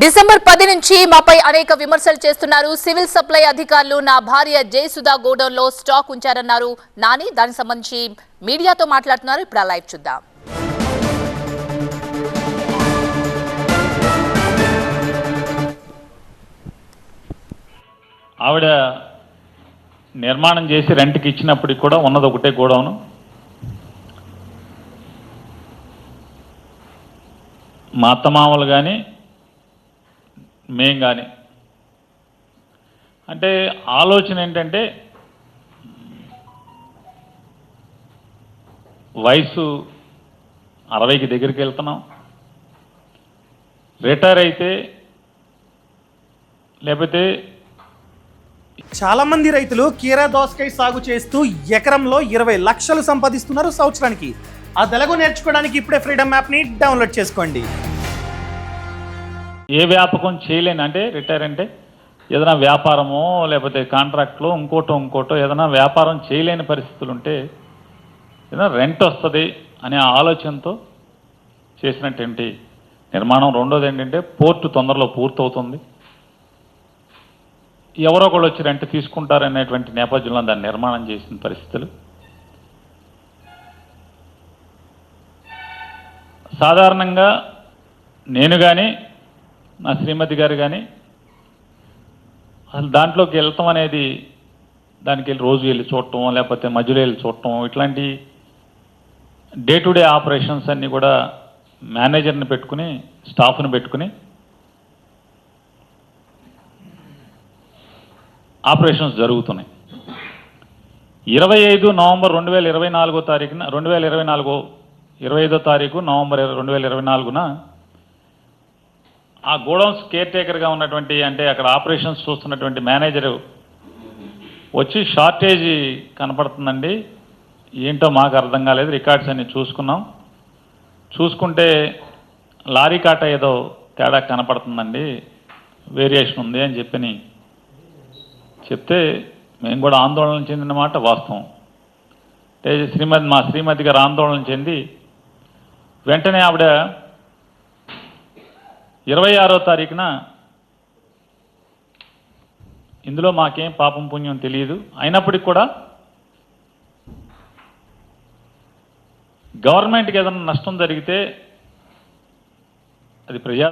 December పది నుంచి మాపై అనేక విమర్శలు చేస్తున్నారు. సివిల్ సప్లై అధికారులు నా భార్య జయసుధా గోడౌన్లో స్టాక్ ఉంచారన్నారు. నాని దానికి సంబంధించి మీడియాతో మాట్లాడుతున్నారు. ఇప్పుడు ఆ లైవ్ చూద్దాం. ఆవిడ నిర్మాణం చేసి రెంట్కి ఇచ్చినప్పటికి కూడా ఉన్నది ఒకటే గోడౌను. మా అత్తమామలు కానీ మేం కానీ అంటే ఆలోచన ఏంటంటే వయసు అరవైకి దగ్గరికి వెళ్తున్నాం. రిటైర్ అయితే లేకపోతే చాలా మంది రైతులు కీరా దోసకాయ సాగు చేస్తూ ఎకరంలో ఇరవై లక్షలు సంపాదిస్తున్నారు సంవత్సరానికి. ఆ తెలుగు నేర్చుకోవడానికి ఇప్పుడే ఫ్రీడమ్ యాప్ని డౌన్లోడ్ చేసుకోండి. ఏ వ్యాపకం చేయలేను అంటే రిటైర్ అంటే ఏదైనా వ్యాపారమో లేకపోతే కాంట్రాక్ట్లో ఇంకోటో ఇంకోటో ఏదైనా వ్యాపారం చేయలేని పరిస్థితులు ఉంటే ఏదైనా రెంట్ వస్తుంది అనే ఆలోచనతో చేసినటువంటి నిర్మాణం రెండోది ఏంటంటే పోర్టు తొందరలో పూర్తవుతుంది. ఎవరో ఒకళ్ళు వచ్చి రెంట్ తీసుకుంటారనేటువంటి నేపథ్యంలో దాన్ని నిర్మాణం చేసిన పరిస్థితులు. సాధారణంగా నేను కానీ నా శ్రీమతి గారు కానీ అసలు దాంట్లోకి వెళ్తాం అనేది దానికి వెళ్ళి రోజు వెళ్ళి చూడటం లేకపోతే మధ్యలో వెళ్ళి చూడటం ఇట్లాంటి డే టు డే ఆపరేషన్స్ అన్నీ కూడా మేనేజర్ని పెట్టుకుని స్టాఫ్ని పెట్టుకుని ఆపరేషన్స్ జరుగుతున్నాయి. ఇరవై ఐదు నవంబర్ రెండు వేల ఇరవై నాలుగో తారీఖున రెండు వేల ఇరవై నాలుగో ఇరవై ఐదో తారీఖు నవంబర్ రెండు వేల ఇరవై నాలుగున ఆ గోడౌన్స్ కేర్ టేకర్గా ఉన్నటువంటి అంటే అక్కడ ఆపరేషన్స్ చూస్తున్నటువంటి మేనేజరు వచ్చి షార్టేజ్ కనపడుతుందండి. ఏంటో మాకు అర్థం కాలేదు. రికార్డ్స్ అన్ని చూసుకున్నాం. చూసుకుంటే లారీ కాట ఏదో తేడా కనపడుతుందండి. వేరియేషన్ ఉంది అని చెప్పని చెప్తే మేము కూడా ఆందోళన చెందిన మాట వాస్తవం. అంటే శ్రీమతి మా శ్రీమతి గారు ఆందోళన చెంది వెంటనే ఆవిడ ఇరవై ఆరో తారీఖున ఇందులో మాకేం పాపం పుణ్యం తెలియదు. అయినప్పటికి కూడా గవర్నమెంట్కి ఏదైనా నష్టం జరిగితే అది ప్రజా